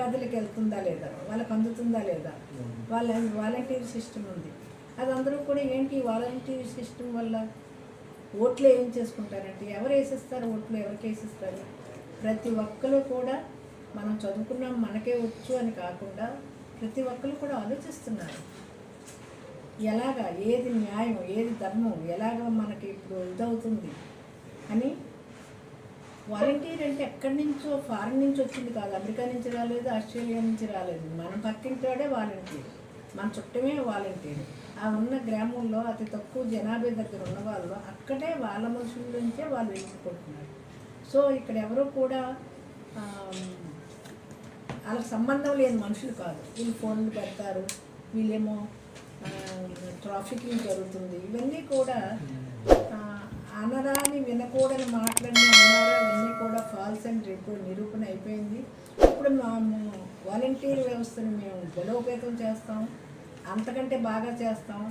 పేదలకు వెళ్తుందా లేదా? వాళ్ళకి అందుతుందా లేదా? వాళ్ళ వాలంటీర్ సిస్టమ్ ఉంది. అది అందరూ కూడా ఏంటి వాలంటీర్ సిస్టమ్ వల్ల ఓట్లు ఏం చేసుకుంటారంటే ఎవరు వేసిస్తారు ఓట్లు? ఎవరికి వేసిస్తారు? ప్రతి ఒక్కరు కూడా మనం చదువుకున్నాం మనకే వచ్చు అని కాకుండా ప్రతి ఒక్కరు కూడా ఆలోచిస్తున్నారు. ఎలాగా? ఏది న్యాయం? ఏది ధర్మం? ఎలాగ మనకి ఇప్పుడు ఇదవుతుంది? అని వాలంటీర్ అంటే ఎక్కడి నుంచో ఫారిన్ నుంచి వచ్చింది కాదు. అమెరికా నుంచి రాలేదు ఆస్ట్రేలియా నుంచి రాలేదు. మనం పక్కింటాడే వాలంటీర్. మన చుట్టమే వాలంటీర్. ఆ ఉన్న గ్రామంలో అతి తక్కువ జనాభా దగ్గర ఉన్న వాళ్ళు అక్కడే వాళ్ళ మనుషుల నుంచే వాళ్ళు వెళ్ళిపోతున్నారు సో ఇక్కడ ఎవరు కూడా వాళ్ళ వాళ్ళకి సంబంధం లేని మనుషులు కాదు. వీళ్ళు ఫోన్లు పెడతారు. వీళ్ళేమో ట్రాఫికింగ్ జరుగుతుంది. ఇవన్నీ కూడా అనరాని వినకూడని మాట్లాడిన ఇప్పుడు నిరూపణ అయిపోయింది. ఇప్పుడు మేము వాలంటీర్ వ్యవస్థను మేము బలోపేతం చేస్తాం. అంతకంటే బాగా చేస్తాం.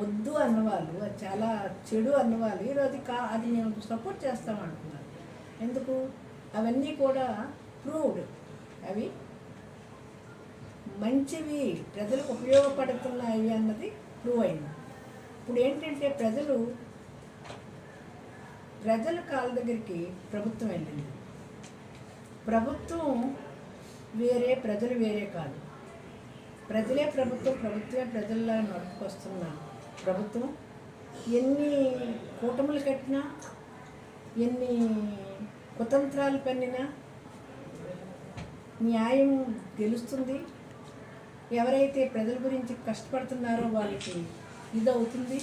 వద్దు అన్నవాళ్ళు అది చాలా చెడు అన్నవాళ్ళు ఈరోజు కా అది మేము సపోర్ట్ చేస్తాం అంటున్నారు. ఎందుకు? అవన్నీ కూడా ప్రూవ్డ్ అవి మంచివి. ప్రజలకు ఉపయోగపడుతున్నాయి అన్నది ప్రూవ్ అయింది. ఇప్పుడు ఏంటంటే ప్రజలు ప్రజల కాళ్ళ దగ్గరికి ప్రభుత్వం వెళ్ళింది. ప్రభుత్వం వేరే ప్రజలు వేరే కాదు. ప్రజలే ప్రభుత్వం ప్రభుత్వమే ప్రజల్లా నడుపుకొస్తున్న ప్రభుత్వం. ఎన్ని కూటములు కట్టినా ఎన్ని కుతంత్రాలు పన్నినా న్యాయం గెలుస్తుంది. ఎవరైతే ప్రజల గురించి కష్టపడుతున్నారో వాళ్ళకి ఇది అవుతుంది.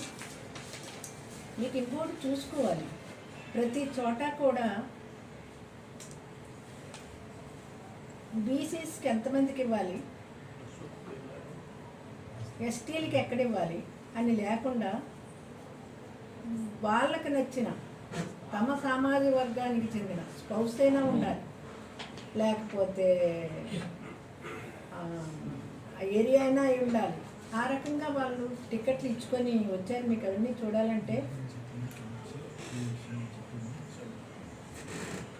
మీకు ఇంకోటి చూసుకోవాలి. ప్రతి చోట కూడా బీసీస్కి ఎంతమందికి ఇవ్వాలి? ఎస్టీలకి ఎక్కడ ఇవ్వాలి? అని లేకుండా వాళ్ళకి నచ్చిన తమ సామాజిక వర్గానికి చెందిన స్పౌస్ అయినా ఉండాలి. లేకపోతే ఏరియా అయినా అయి ఉండాలి. ఆ రకంగా వాళ్ళు టికెట్లు ఇచ్చుకొని వచ్చారు. మీకు అవన్నీ చూడాలంటే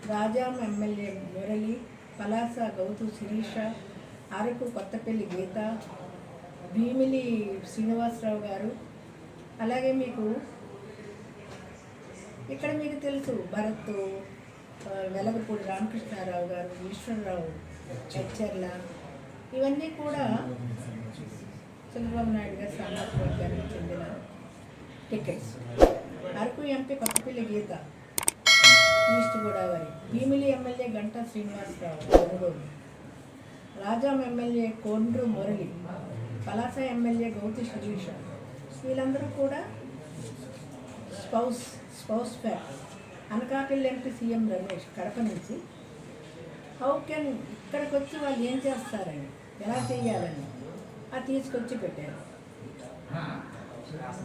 రాజాం ఎమ్మెల్యే మురళి పలాస గౌతు శిరీష అరకు కొత్తపల్లి గీత భీమిలి శ్రీనివాసరావు గారు. అలాగే మీకు ఇక్కడ మీకు తెలుసు భరత్ వెలగపూడి రామకృష్ణారావు గారు ఈశ్వరరావు చచ్చర్ల ఇవన్నీ కూడా చంద్రబాబు నాయుడు గారు సామాజిక వర్గానికి చెందిన tickets Araku MP Kothapalli Geetha. Godavari. Bheemili MLA Ganta Srinivasarao Ongole Rajam MLA Kondru Murali Palasa MLA Gouthu Sirisha వీళ్ళందరూ కూడా spouse spouse factor Anakapalli MP CM Ramesh Kadapa నుంచి. హౌ కెన్ ఇక్కడికి వచ్చి వాళ్ళు ఏం చేస్తారని ఎలా చేయాలని అది తీసుకొచ్చి పెట్టారు.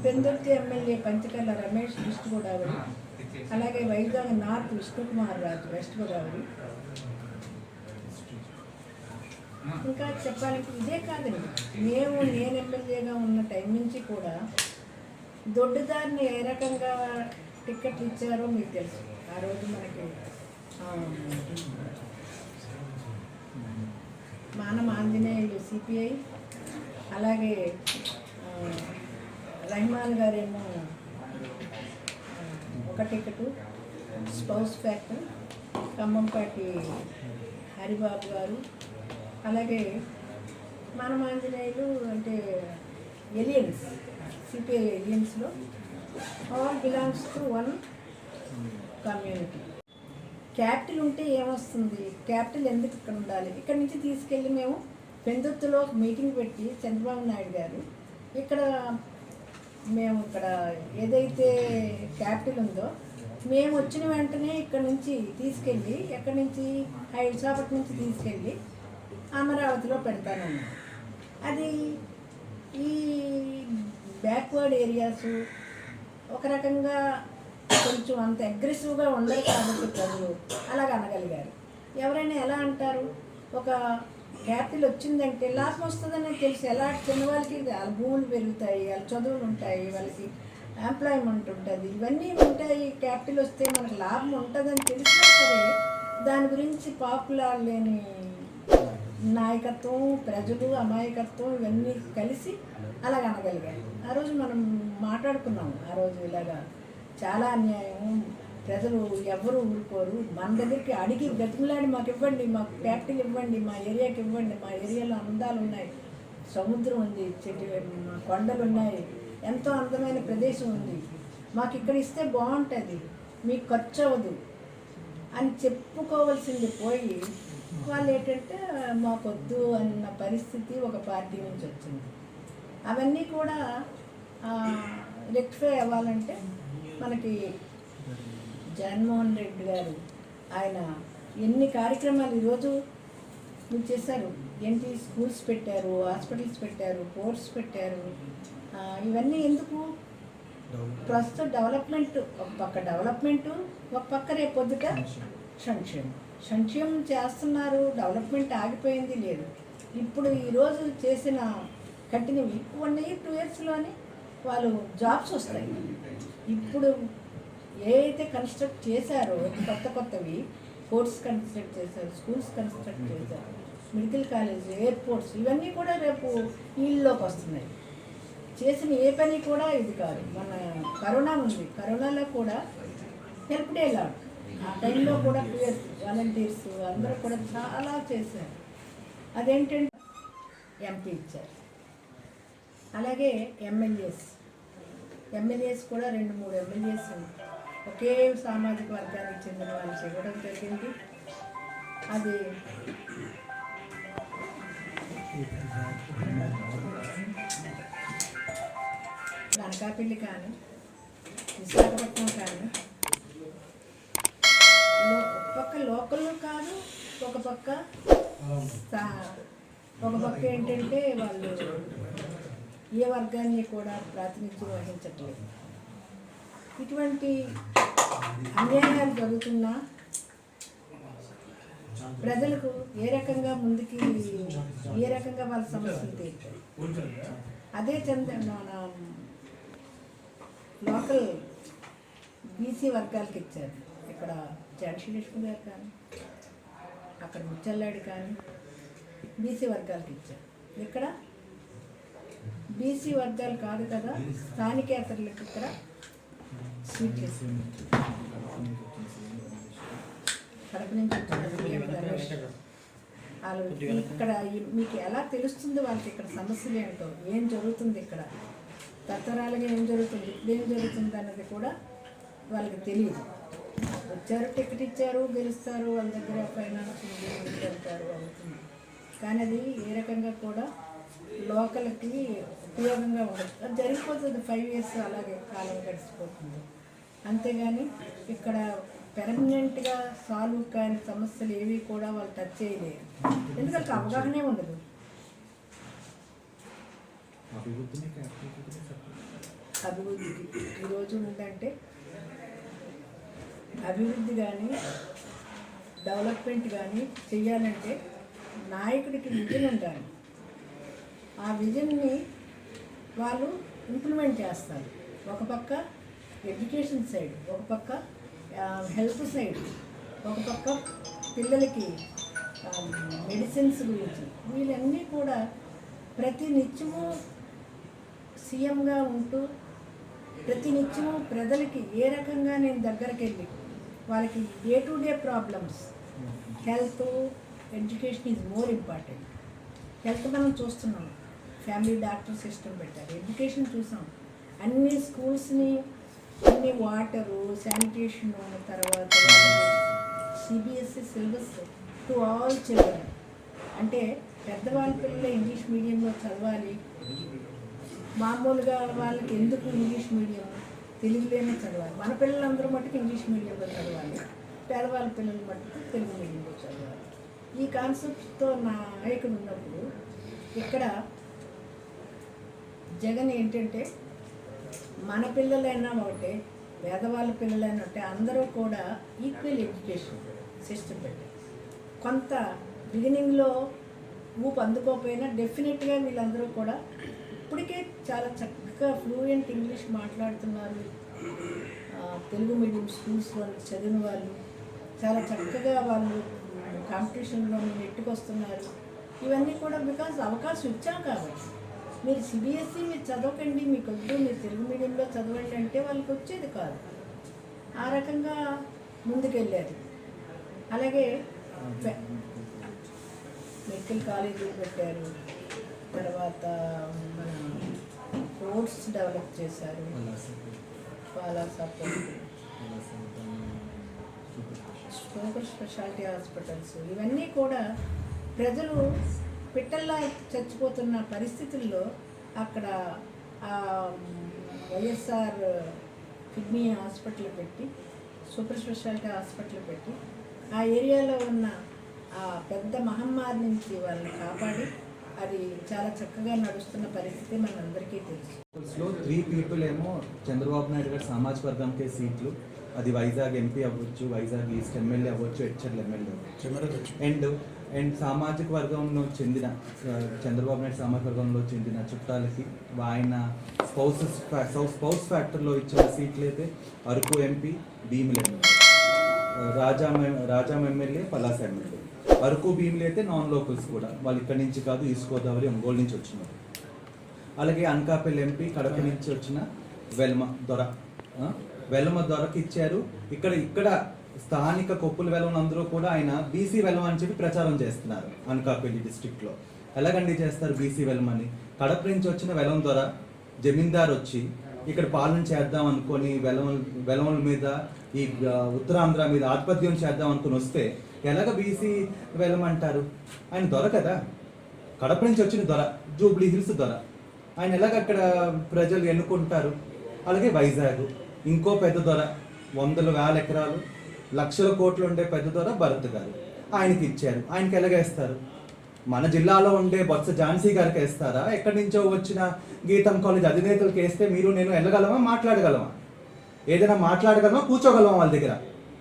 Pendurthi MLA Panchakarla Ramesh east Godavari. అలాగే Vizag north Vishnukumar Raju west Godavari. ఇంకా చెప్పాలంటే ఇదే కాదండి మేము నేను ఎమ్మెల్యేగా ఉన్న టైం నుంచి కూడా దొడ్డుదారిని ఏ రకంగా టిక్కెట్లు ఇచ్చారో మీకు తెలుసు. ఆ రోజు మనకి మానం ఆంజనేయులు సిపిఐ అలాగే రహమాన్ గారేమో ఒక ticket spouse factor Khammampati Haribabu గారు. అలాగే మనమాంజనేయులు ఆంజనేయులు అంటే alliance CPI ఎలియన్స్లో all belongs to one community capital ఉంటే ఏమొస్తుంది? క్యాపిటల్ ఎందుకు ఇక్కడ ఉండాలి? ఇక్కడ నుంచి తీసుకెళ్ళి మేము పెందుత్తులో ఒక మీటింగ్ పెట్టి చంద్రబాబు నాయుడు గారు ఇక్కడ మేము ఇక్కడ ఏదైతే క్యాపిటల్ ఉందో మేము వచ్చిన వెంటనే ఇక్కడ నుంచి తీసుకెళ్ళి ఎక్కడి నుంచి? హైదరాబాద్ నుంచి తీసుకెళ్ళి అమరావతిలో పెడతానన్నాం అది ఈ బ్యాక్వర్డ్ ఏరియాస్ ఒక రకంగా కొంచెం అంత అగ్రెసివ్గా ఉండరు కాబట్టి ప్రజలు అలాగ అనగలిగారు. ఎవరైనా ఎలా అంటారు? ఒక క్యాపిటల్ వచ్చిందంటే లాభం వస్తుందని తెలుసు. ఎలా చిన్న వాళ్ళకి వాళ్ళ భూములు పెరుగుతాయి వాళ్ళ చదువులు ఉంటాయి వాళ్ళకి ఎంప్లాయ్మెంట్ ఉంటుంది. ఇవన్నీ ఉంటాయి. క్యాపిటల్ వస్తే మనకు లాభం ఉంటుందని తెలిసినా సరే దాని గురించి పాపులర్ లేని నాయకత్వం ప్రజలు అమాయకత్వం ఇవన్నీ కలిసి అలాగ అనగలిగాయి ఆ రోజు మనం మాట్లాడుకున్నాం. ఆ రోజు ఇలాగా చాలా అన్యాయం ప్రజలు ఎవరు ఊరుకోరు. మన దగ్గరికి అడిగి బ్రతిమలాడి మాకు ఇవ్వండి మాకు ఫ్యాక్టరీలు ఇవ్వండి మా ఏరియాకి ఇవ్వండి మా ఏరియాలో అందాలు ఉన్నాయి. సముద్రం ఉంది చెట్టు మా కొండలు ఉన్నాయి. ఎంతో అందమైన ప్రదేశం ఉంది. మాకు ఇక్కడ ఇస్తే బాగుంటుంది. మీకు ఖర్చు అవ్వదు. అని చెప్పుకోవాల్సింది పోయి వాళ్ళు ఏంటంటే మాకొద్దు అన్న పరిస్థితి ఒక పార్టీ నుంచి వచ్చింది. అవన్నీ కూడా రెక్టిఫై అవ్వాలంటే మనకి జగన్మోహన్ రెడ్డి గారు ఆయన ఎన్ని కార్యక్రమాలు ఈరోజు మీరు చేశారు? ఏంటి? స్కూల్స్ పెట్టారు హాస్పిటల్స్ పెట్టారు పోర్ట్స్ పెట్టారు. ఇవన్నీ ఎందుకు? ప్రస్తుత డెవలప్మెంట్ ఒక పక్క డెవలప్మెంట్ ఒక పక్క రేపొద్దుట సంక్షేమం. సంక్షేమం చేస్తున్నారు డెవలప్మెంట్ ఆగిపోయింది లేదు. ఇప్పుడు ఈరోజు చేసిన కంటిన్యూ వన్ ఇయర్ టూ ఇయర్స్లోనే వాళ్ళు జాబ్స్ వస్తాయి. ఇప్పుడు ఏదైతే కన్స్ట్రక్ట్ చేశారో కొత్త కొత్తవి ఫోర్ట్స్ కన్స్ట్రక్ట్ చేశారు స్కూల్స్ కన్స్ట్రక్ట్ చేశారు మెడికల్ కాలేజ్ ఎయిర్పోర్ట్స్ ఇవన్నీ కూడా రేపు వీళ్ళలోకి వస్తున్నాయి. చేసిన ఏ పని కూడా ఇది కాదు. మన కరోనా ఉంది. కరోనాలో కూడా హెల్ప్ డే లాడ్ ఆ టైంలో కూడా పిఎస్ వాలంటీర్స్ అందరూ కూడా చాలా చేశారు. అదేంటంటే ఎంపీ ఇచ్చారు. అలాగే ఎమ్మెల్యేస్ ఎమ్మెల్యేస్ కూడా రెండు మూడు ఎమ్మెల్యేస్ ఒకే సామాజిక వర్గానికి చెందిన వాళ్ళు చేయడం జరిగింది. అది అనకాపల్లి కానీ విశాఖపట్నం కానీ ఒక పక్క లోకల్ కాదు ఒక పక్క ఒక పక్క ఏంటంటే వాళ్ళు ఏ వర్గాన్ని కూడా ప్రాతినిధ్యం వహించట్లేదు. ఇటువంటి అన్యాయాలు జరుగుతున్నా ప్రజలకు ఏ రకంగా ముందుకి ఏ రకంగా వాళ్ళ సమస్యలు తీర్చారు అదే చంద మన లోకల్ బీసీ వర్గాలకు ఇచ్చారు. ఇక్కడ జాన్సీ లక్ష్మి గారు కానీ అక్కడ ముచ్చల్లాడు కానీ బీసీ వర్గాలకు ఇచ్చారు. ఇక్కడ బీసీ వర్గాలు కాదు కదా స్థానికేతరులకు ఇక్కడ వాళ్ళు ఇక్కడ మీకు ఎలా తెలుస్తుంది వాళ్ళకి ఇక్కడ సమస్యలు ఏంటో ఏం జరుగుతుంది ఇక్కడ తత్తరాలుగా ఏం జరుగుతుంది ఏం జరుగుతుంది అన్నది కూడా వాళ్ళకి తెలియదు వచ్చారు టికెట్ ఇచ్చారు గెలుస్తారు వాళ్ళ దగ్గర ఫైనాన్స్ వెళ్తారు అవుతుంది. కానీ అది ఏ రకంగా కూడా లోకల్కి ఉపయోగంగా ఉండదు. అది జరిగిపోతుంది. ఫైవ్ ఇయర్స్ అలాగే కాలం గడిచిపోతుంది. అంతేగాని ఇక్కడ పెర్మనెంట్గా సాల్వ్ కాని సమస్యలు ఏవి కూడా వాళ్ళు టచ్ చేయలేరు. ఎందుకంటే అవగాహనే ఉండదు. అభివృద్ధికి ఈరోజు ఏంటంటే అభివృద్ధి కానీ డెవలప్మెంట్ కానీ చెయ్యాలంటే నాయకుడికి విజన్ ఉండాలి. ఆ విజన్ని వాళ్ళు ఇంప్లిమెంట్ చేస్తారు. ఒక పక్క ఎడ్యుకేషన్ సైడ్ ఒక పక్క హెల్త్ సైడ్ ఒక పక్క పిల్లలకి మెడిసిన్స్ గురించి. వీళ్ళన్నీ కూడా ప్రతి నిత్యము సీఎంగా ఉంటూ ప్రతి నిత్యము ప్రజలకి ఏ రకంగా నేను దగ్గరికి వెళ్ళి వాళ్ళకి day to day problems health education is more important health మనం చూస్తున్నాం. ఫ్యామిలీ డాక్టర్ సిస్టమ్ పెట్టారు. ఎడ్యుకేషన్ చూసాం. అన్ని స్కూల్స్ని అన్ని వాటరు శానిటేషన్ తర్వాత CBSE syllabus to all children అంటే పెద్దవాళ్ళ పిల్లలు ఇంగ్లీష్ మీడియంలో చదవాలి. మామూలుగా వాళ్ళకి ఎందుకు ఇంగ్లీష్ మీడియం తెలుగులోనే చదవాలి. మన పిల్లలందరూ మట్టుకు ఇంగ్లీష్ మీడియంలో చదవాలి. పేదవాళ్ళ పిల్లలు మట్టుకు తెలుగు మీడియంలో చదవాలి. ఈ కాన్సెప్ట్తో నా నాయకుడు ఉన్నప్పుడు ఇక్కడ జగన్ ఏంటంటే మన పిల్లలైనా ఒకటే పేదవాళ్ళ పిల్లలైనా ఒకటే అందరూ కూడా ఈక్వల్ ఎడ్యుకేషన్ సిస్టమ్ పెట్టారు. కొంత బిగినింగ్లో ఊపు అందుకోకపోయినా డెఫినెట్గా వీళ్ళందరూ కూడా ఇప్పటికే చాలా చక్కగా ఫ్లూయెంట్ ఇంగ్లీష్ మాట్లాడుతున్నారు. తెలుగు మీడియం స్కూల్స్లో చదివిన వాళ్ళు చాలా చక్కగా వాళ్ళు కాంపిటీషన్లో నెట్టుకొస్తున్నారు. ఇవన్నీ కూడా బికాజ్ అవకాశం ఇచ్చాం కాబట్టి. మీరు సిబిఎస్ఈ మీరు చదవకండి మీకు వద్దు మీరు తెలుగు మీడియంలో చదవండి అంటే వాళ్ళకి వచ్చేది కాదు. ఆ రకంగా ముందుకెళ్ళారు అలాగే మెడికల్ కాలేజీలు పెట్టారు. తర్వాత మన కోర్స్ డెవలప్ చేశారు. Support super speciality hospitals. ఇవన్నీ కూడా ప్రజలు పిట్టల్లా చచ్చిపోతున్న పరిస్థితుల్లో అక్కడ ఆ, వైఎస్ఆర్ కిడ్నీ హాస్పిటల్ పెట్టి సూపర్ స్పెషాలిటీ హాస్పిటల్ పెట్టి ఆ ఏరియాలో ఉన్న ఆ పెద్ద మహమ్మారి నుంచి వాళ్ళని కాపాడి అది చాలా చక్కగా నడుస్తున్న పరిస్థితి మనందరికీ తెలుసు. త్రీ పీపుల్ ఏమో చంద్రబాబు నాయుడు గారి సామాజిక వర్గంకే సీట్లు అది వైజాగ్ ఎంపీ అవ్వచ్చు వైజాగ్ ఈస్ట్ ఎమ్మెల్యే అవ్వచ్చు హెచ్ఎల్ ఎమ్మెల్యే అవ్వచ్చు. అండ్ అండ్ సామాజిక వర్గంలో చెందిన చంద్రబాబు నాయుడు సామాజిక వర్గంలో చెందిన చుట్టాలకి ఆయన స్పౌసెస్ స్పౌస్ ఫ్యాక్టర్లో ఇచ్చిన సీట్లు అయితే అరకు ఎంపీ భీములు ఎమ్మెల్యే రాజా రాజాం ఎమ్మెల్యే పలాస ఎమ్మెల్యే. అరకు భీములు అయితే నాన్ లోకల్స్ కూడా వాళ్ళు ఇక్కడి నుంచి కాదు ఈస్ట్ గోదావరి ఒంగోలు నుంచి వచ్చినారు. అలాగే అనకాపల్లి ఎంపీ కడప నుంచి వచ్చిన వెల్మ దొర వెల్మ దొరకి ఇచ్చారు ఇక్కడ ఇక్కడ స్థానిక కొప్పుల వెలవన్ అందరూ కూడా ఆయన బీసీ వెలవ అని చెప్పి ప్రచారం చేస్తున్నారు అనకాపల్లి డిస్ట్రిక్ట్లో. ఎలాగండి చేస్తారు బీసీ వెలమని కడప నుంచి వచ్చిన వెలం దొర జమీందార్ వచ్చి ఇక్కడ పాలన చేద్దాం అనుకొని వెలమల వెలవల మీద ఈ ఉత్తరాంధ్ర మీద ఆధిపత్యం చేద్దాం అనుకుని వస్తే ఎలాగ బీసీ వెలమంటారు ఆయన దొర కదా. కడప నుంచి వచ్చిన దొర జూబ్లీ హిల్స్ దొర. ఆయన ఎలాగ అక్కడ ప్రజలు ఎన్నుకుంటారు? అలాగే వైజాగ్ ఇంకో పెద్ద దొర వందల వేల ఎకరాలు లక్షల కోట్లు ఉండే పెద్ద ద్వారా భరత్ గారు. ఆయనకి ఇచ్చారు. ఆయనకి ఎలాగేస్తారు మన జిల్లాలో ఉండే బొత్స ఝాన్సీ గారికి వేస్తారా? ఎక్కడి నుంచో వచ్చిన గీతం కాలేజ్ అధినేతలకు వేస్తే మీరు నేను వెళ్ళగలమా? మాట్లాడగలమా? ఏదైనా మాట్లాడగలమా? కూర్చోగలమా వాళ్ళ దగ్గర?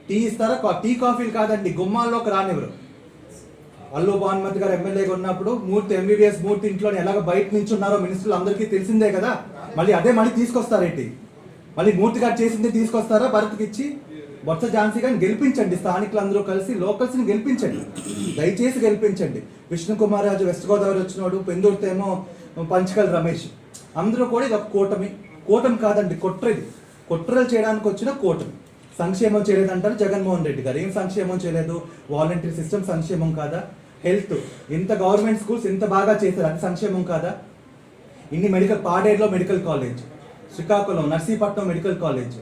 టీ ఇస్తారా? కా- టీ కాఫీలు కాదండి గుమ్మాల్లోకి రానివ్వరు. అల్లు భానుమతి గారు ఎమ్మెల్యేగా ఉన్నప్పుడు మూర్తి ఎంబీబీఎస్ మూర్తి ఇంట్లోనే ఎలాగ బయట నుంచి ఉన్నారో మినిస్టర్లు అందరికీ తెలిసిందే కదా. మళ్ళీ అదే మళ్ళీ తీసుకొస్తారేంటి? మళ్ళీ మూర్తి గారు చేసింది తీసుకొస్తారా? భరత్కి ఇచ్చి? బొత్స ఝాన్సీ గారిని గెలిపించండి. స్థానికులందరూ కలిసి లోకల్స్ని గెలిపించండి. దయచేసి గెలిపించండి. విష్ణు కుమార్ రాజు వెస్ట్ గోదావరి వచ్చినోడు పెందూరుతేమో పంచకల్ రమేష్. అందరూ కూడా ఇది ఒక కూటమి. కూటమి కాదండి కుట్రది. కుట్రలు చేయడానికి వచ్చిన కూటమి. సంక్షేమం చేయలేదంటారు జగన్మోహన్ రెడ్డి గారు. ఏం సంక్షేమం చేయలేదు? వాలంటీర్ సిస్టమ్ సంక్షేమం కాదా? హెల్త్. ఇంత గవర్నమెంట్ స్కూల్స్ ఇంత బాగా చేశారు అది సంక్షేమం కాదా? ఇన్ని medical పాడేరులో medical college. Srikakulam Narsipatnam medical college.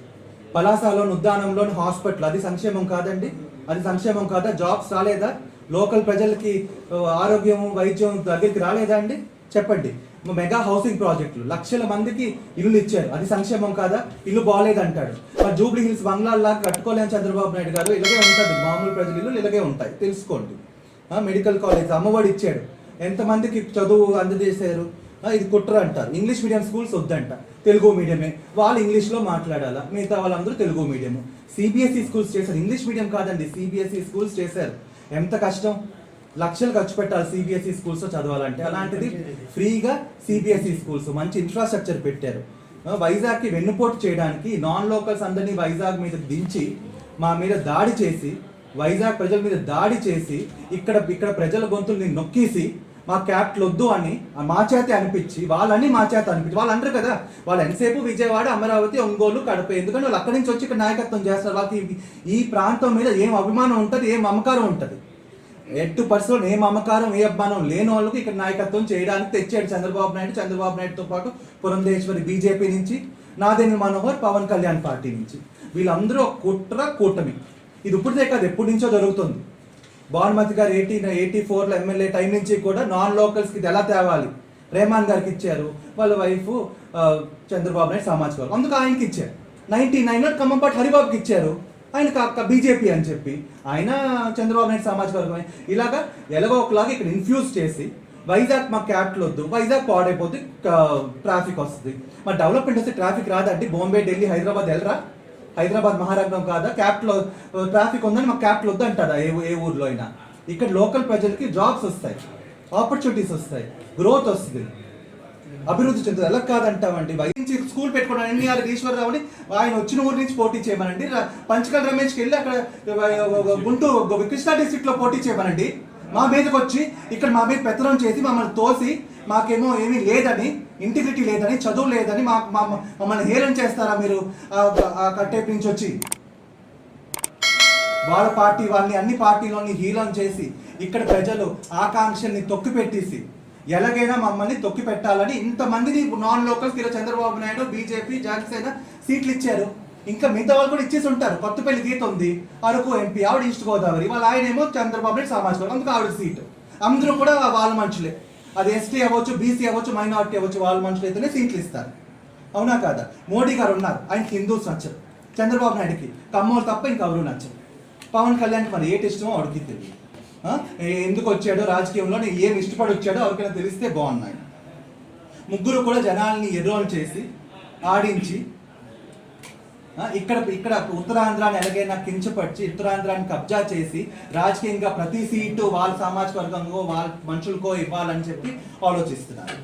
పలాసలో ఉద్యానంలోని హాస్పిటల్. అది సంక్షేమం కాదండి. అది సంక్షేమం కాదా? జాబ్స్ రాలేదా? లోకల్ ప్రజలకి ఆరోగ్యం వైద్యం దగ్గరికి రాలేదా అండి? చెప్పండి. మెగా హౌసింగ్ ప్రాజెక్టులు. లక్షల మందికి ఇల్లు ఇచ్చారు. అది సంక్షేమం కాదా? ఇల్లు బాగాలేదంటాడు. మరి జూబ్లీ హిల్స్ బంగ్లాల్లా కట్టుకోలేని చంద్రబాబు నాయుడు గారు ఇలాగే ఉంటుంది మామూలు ప్రజలు ఇల్లు ఇలాగే ఉంటాయి. తెలుసుకోండి. మెడికల్ కాలేజ్ అమ్మఒడి ఇచ్చాడు. ఎంతమందికి చదువు అందజేశారు? ఇది కుట్ర అంటారు. ఇంగ్లీష్ మీడియం స్కూల్స్ వద్దంట. తెలుగు మీడియమే వాళ్ళు ఇంగ్లీష్లో మాట్లాడాలా? మిగతా వాళ్ళందరూ తెలుగు మీడియము సిబిఎస్ఈ స్కూల్స్ చేశారు. ఇంగ్లీష్ మీడియం కాదండి సిబిఎస్ఈ స్కూల్స్ చేశారు. ఎంత కష్టం? లక్షలు ఖర్చు పెట్టాలి సిబిఎస్ఈ స్కూల్స్ చదవాలంటే. అలాంటిది ఫ్రీగా సిబిఎస్ఈ స్కూల్స్ మంచి ఇన్ఫ్రాస్ట్రక్చర్ పెట్టారు. వైజాగ్కి వెన్నుపోటు చేయడానికి నాన్ లోకల్స్ అందరినీ వైజాగ్ మీద దించి మా మీద దాడి చేసి వైజాగ్ ప్రజల మీద దాడి చేసి ఇక్కడ ఇక్కడ ప్రజల గొంతుల్ని నొక్కేసి మా క్యాప్టెన్ వద్దు అని ఆ మా చేత అనిపించి వాళ్ళని మా చేత అనిపించి వాళ్ళు అంటారు కదా. వాళ్ళు ఎంతసేపు విజయవాడ అమరావతి ఒంగోలు కడప ఎందుకంటే వాళ్ళు అక్కడి నుంచి వచ్చి ఇక్కడ నాయకత్వం చేస్తారు. వాళ్ళకి ఈ- ప్రాంతం మీద ఏం అభిమానం ఉంటుంది ఏం మమకారం ఉంటుంది. ఎట్టు పర్సన్ ఏ మమకారం ఏ అభిమానం లేని వాళ్ళకి ఇక్కడ నాయకత్వం చేయడానికి తెచ్చాడు చంద్రబాబు నాయుడు. చంద్రబాబు నాయుడుతో పాటు పురంధేశ్వరి బీజేపీ నుంచి నాదేని మనోహర్ పవన్ కళ్యాణ్ పార్టీ నుంచి. వీళ్ళందరూ ఒక కుట్ర కూటమి. ఇది ఇప్పుడుదే కాదు ఎప్పటి నుంచో జరుగుతుంది. భానుమతి గారు ఎయిటీ ఎయిటీ ఫోర్లో ఎమ్మెల్యే టైం నుంచి కూడా నాన్ లోకల్స్కి ఇది ఎలా తేవాలి? రేమాన్ గారికి ఇచ్చారు. వాళ్ళ వైఫ్ చంద్రబాబు నాయుడు సామాజిక వర్గం. అందుకు ఆయనకి ఇచ్చారు. నైన్టీ నైన్లో కమ్మంపాటి హరిబాబుకి ఇచ్చారు. ఆయన కాక బీజేపీ అని చెప్పి. ఆయన చంద్రబాబు నాయుడు సామాజిక వర్గమే. ఇలాగా ఎలాగో ఒకలాగా ఇక్కడ ఇన్ఫ్యూజ్ చేసి వైజాగ్ మా క్యాపిటల్ వద్దు. వైజాగ్ పాడైపోతే ట్రాఫిక్ వస్తుంది. మా డెవలప్మెంట్ వస్తే ట్రాఫిక్ రాదండి బాంబే ఢిల్లీ హైదరాబాద్ వెళ్ళరా? హైదరాబాద్ మహానగరం కాదా? క్యాపిటల్ ట్రాఫిక్ uh, ఉందని మాకు క్యాపిటల్ వద్దు అంటారా ఏ ఏ ఊర్లో అయినా. ఇక్కడ లోకల్ ప్రజలకి జాబ్స్ వస్తాయి. ఆపర్చునిటీస్ వస్తాయి. గ్రోత్ వస్తుంది. అభివృద్ధి చెందుతుంది. ఎలా కాదంటామండి బయట నుంచి స్కూల్ పెట్టుకోవడం ఎన్ఆర్ ఈశ్వరరావుని ఆయన వచ్చిన ఊరి నుంచి పోటీ చేయమనండి. పంచకల్ రమేష్కి వెళ్ళి అక్కడ గుంటూరు కృష్ణా డిస్ట్రిక్ట్లో పోటీ చేయమనండి. మా మీదకి వచ్చి ఇక్కడ మా మీద పెత్తనం చేసి మమ్మల్ని తోసి మాకేమో ఏమీ లేదని ఇంటిగ్రిటీ లేదని చదువు లేదని మా మమ్మల్ని హేళన చేస్తారా మీరు? కట్టేపు నుంచి వచ్చి. వాళ్ళ పార్టీ వాళ్ళని అన్ని పార్టీలోని హీలం చేసి ఇక్కడ ప్రజలు ఆకాంక్షల్ని తొక్కి పెట్టేసి ఎలాగైనా మమ్మల్ని తొక్కి పెట్టాలని ఇంతమందిని నాన్ లోకల్స్ ఇలా చంద్రబాబు నాయుడు బీజేపీ జనసేన సీట్లు ఇచ్చారు. ఇంకా మిగతా వాళ్ళు కూడా ఇచ్చేసి ఉంటారు. కొత్తపల్లి గీత ఉంది. అరకు ఎంపీ ఆవిడ ఈస్ట్ గోదావరి. వాళ్ళ ఆయన ఏమో చంద్రబాబు నాయుడు సామాజిక అందుకు ఆవిడ సీటు. అందరూ కూడా వాళ్ళ మనుషులే. అది ఎస్టీ అవ్వచ్చు బీసీ అవ్వచ్చు మైనారిటీ అవ్వచ్చు వాళ్ళ మనుషులు అయితేనే సీట్లు ఇస్తారు. అవునా కాదా? మోడీ గారు ఉన్నారు ఆయన హిందూస్ నచ్చరు. చంద్రబాబు నాయుడుకి. కమ్మోలు తప్ప ఇంకెవరూ నచ్చరు. పవన్ కళ్యాణ్కి మరి ఏటి ఇష్టమో ఆవిడకి తెలియదు. ఎందుకు వచ్చాడో రాజకీయంలో ఏం ఇష్టపడి వచ్చాడో ఎవరికైనా తెలిస్తే బాగున్నాయి. ముగ్గురు కూడా జనాల్ని ఎర్రోలు చేసి ఆడించి ఇక్కడ ఇక్కడ ఉత్తరాంధ్రాన్ని ఎలాగైనా కించపరిచి ఉత్తరాంధ్రాన్ని కబ్జా చేసి రాజకీయంగా ప్రతి సీటు వాళ్ళ సామాజిక వర్గంలో వాళ్ళ మనుషులకో ఇవ్వాలని చెప్పి ఆలోచిస్తున్నారు.